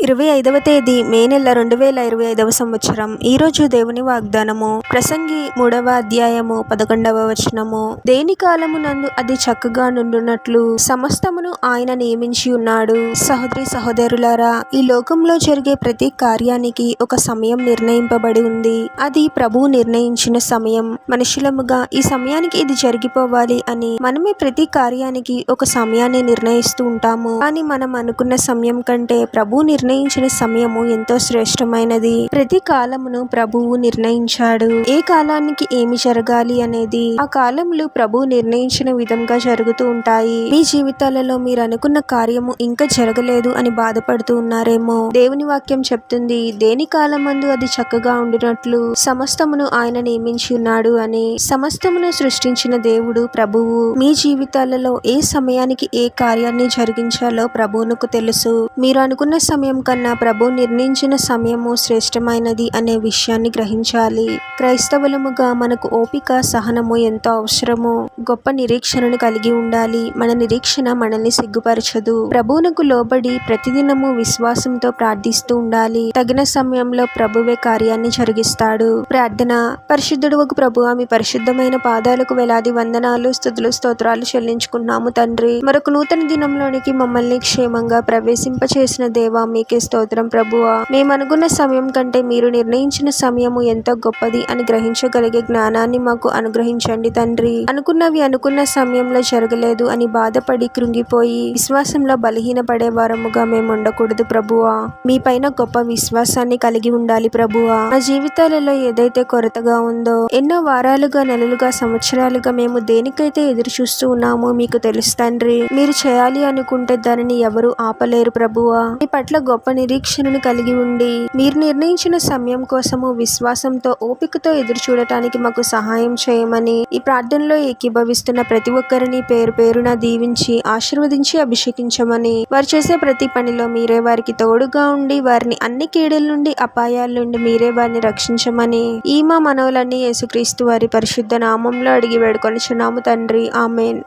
ఇరవై ఐదవ తేదీ మే నెల రెండు వేల ఇరవై ఐదవ సంవత్సరం. ఈ రోజు దేవుని వాగ్దానము. ప్రసంగి మూడవ అధ్యాయము పదకొండవ వచనము. దేని కాలము నందు అది చక్కగా నుండునట్లు సమస్తమును ఆయన నియమించి ఉన్నాడు. సహోదరి సహోదరులారా ఈ లోకంలో జరిగే ప్రతి కార్యానికి ఒక సమయం నిర్ణయింపబడి ఉంది. అది ప్రభువు నిర్ణయించిన సమయం. మనుషులముగా ఈ సమయానికి ఇది జరిగిపోవాలి అని మనమే ప్రతి కార్యానికి ఒక సమయాన్ని నిర్ణయిస్తూ ఉంటాము. కానీ మనం అనుకున్న సమయం కంటే ప్రభు నిర్ణయించిన సమయము ఎంతో శ్రేష్టమైనది. ప్రతి కాలమును ప్రభువు నిర్ణయించాడు. ఏ కాలానికి ఏమి జరగాలి అనేది ఆ కాలంలో ప్రభు నిర్ణయించిన విధంగా జరుగుతూ ఉంటాయి. మీ జీవితాలలో మీరు అనుకున్న కార్యము ఇంకా జరగలేదు అని బాధపడుతూ ఉన్నారేమో. దేవుని వాక్యం చెప్తుంది దేని కాలమందు అది చక్కగా ఉండినట్లు సమస్తమును ఆయన నియమించి ఉన్నాడు అని. సమస్తమును సృష్టించిన దేవుడు ప్రభువు. మీ జీవితాలలో ఏ సమయానికి ఏ కార్యాన్ని జరిగించాలో ప్రభువునకు తెలుసు. మీరు అనుకున్న సమయం కన్నా ప్రభు నిర్ణయించిన సమయము శ్రేష్టమైనది అనే విషయాన్ని గ్రహించాలి. క్రైస్తవులముగా మనకు ఓపిక సహనము ఎంతో అవసరము. గొప్ప నిరీక్షణను కలిగి ఉండాలి. మన నిరీక్షణ మనల్ని సిగ్గుపరచదు. ప్రభువునకు లోబడి ప్రతిదినము విశ్వాసంతో ప్రార్థిస్తూ ఉండాలి. తగిన సమయంలో ప్రభువే కార్యాన్ని జరిగిస్తాడు. ప్రార్థన. పరిశుద్ధుడు ఒక ప్రభు ఆమె పరిశుద్ధమైన పాదాలకు వేలాది వందనాలు స్థుతులు స్తోత్రాలు చెల్లించుకున్నాము తండ్రి. మరొక నూతన దినంలోనికి మమ్మల్ని క్షేమంగా ప్రవేశింపచేసిన దేవామి నీకే స్తోత్రం ప్రభువా. మేము అనుకున్న సమయం కంటే మీరు నిర్ణయించిన సమయము ఎంతో గొప్పది అని గ్రహించగలిగే జ్ఞానాన్ని మాకు అనుగ్రహించండి తండ్రి. అనుకున్నవి అనుకున్న సమయంలో జరగలేదు అని బాధపడి కృంగిపోయి విశ్వాసంలో బలహీనపడే వారముగా మేము ఉండకూడదు ప్రభువా. మీ పైన గొప్ప విశ్వాసాన్ని కలిగి ఉండాలి ప్రభువా. మా జీవితాలలో ఏదైతే కొరతగా ఉందో ఎన్నో వారాలుగా నెలలుగా సంవత్సరాలుగా మేము దేనికైతే ఎదురు చూస్తూ ఉన్నామో మీకు తెలుసు తండ్రి. మీరు చేయాలి అనుకుంటే దానిని ఎవరు ఆపలేరు ప్రభువా. మీ పట్ల గొప్ప నిరీక్షణను కలిగి ఉండి మీరు నిర్ణయించిన సమయం కోసము విశ్వాసంతో ఓపికతో ఎదురు చూడటానికి మాకు సహాయం చేయమని ఈ ప్రార్థనలో ఏకీభవిస్తున్న ప్రతి ఒక్కరిని పేరు పేరున దీవించి ఆశీర్వదించి అభిషేకించమని వారు చేసే ప్రతి పనిలో మీరే వారికి తోడుగా ఉండి వారిని అన్ని కీడల నుండి అపాయాల నుండి మీరే వారిని రక్షించమని ఈ మా మనవులన్నీ యేసుక్రీస్తు వారి పరిశుద్ధ నామంలో అడిగి వేడుకొనిచున్నాము తండ్రి. ఆమెన్.